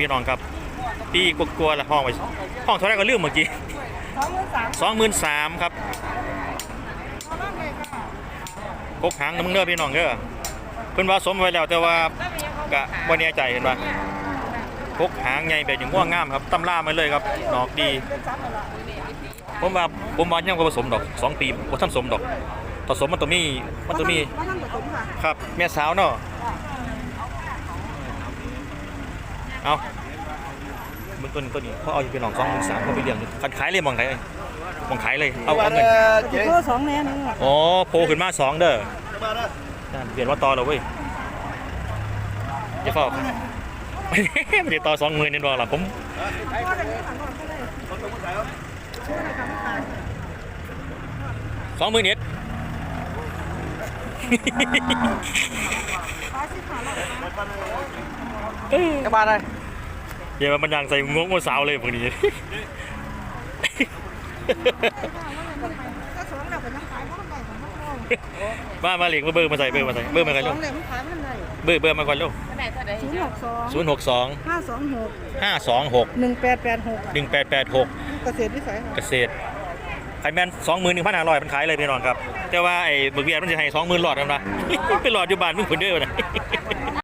พี่น้องครับปีกลัวๆละห้องไปห้องเท่าไหรก็ลืมเมื่อกี้สองหมื่นสามสองหมื่นสามครับกกหางน้ำมึงเด้อพี่น้องเด้อเพิ่นว่าสมไว้แล้วแต่ว่ากะบ่แน่ใจเห็นป่ะกกหางใหญ่แบบอย่างง่วงงามครับตำล่ามาเลยครับดอกดีเป็นสามแล้วล่ะผมว่าผมว่ายังบ่ผสมดอกสองปีบ่ทันสมดอกผสมมันตัวมีมันตัวมีว่าท่านผสมค่ะครับแม่สาวเนาะ เอาเบิ่งต้นต้นนี้เขาเอาอยู่เป็นหนองสองหมื่นสามเขาไปเลี้ยงอยู่คันขายเลยมองขายเลยมองขายเลยเอาเอาเงินจะโทษสองแน่นึงอะอ๋อโผล่ขึ้นมาสองเด้อนั่นเปลี่ยนว่าต่อแล้วเว้ยจะเฝ้าไม่ได้ต่อสองหมื่นนี่ดอกหรอผมก็ได้ขันก่อนก็ได้ช่วยในคำตายสองหมื่นเอ็ด các bạn ơi เดี๋ยวมันยังใส่งงงสาวเลยพวกนี้ ก็สองแล้วก็ยังขายเพราะอะไรของมันโมามาเหลียงเบอร์มาใส่เบอร์มาใส่เบอร์มาก่อนสลูอกงแล้วมันขายมันได้เบอร์เบอร์มาก่อนลูกศูนย์หกสองศูนย์หกสองห้าสองหกห้าสองหกหนึ่งแปดแปดหกหนึ่งแปดแปดหก เกษตรวิสัยค่ะเกษตรขายแมนสองหมื่นหนึ่งพันห้าร้อยมันขายเลยพี่น้องครับ แต่ว่าไอ้บึกเบียร์มันจะให้สองหมื่นหลอดกันนะ เป็นหลอดอยู่บ้านมึงคนเดียวนะ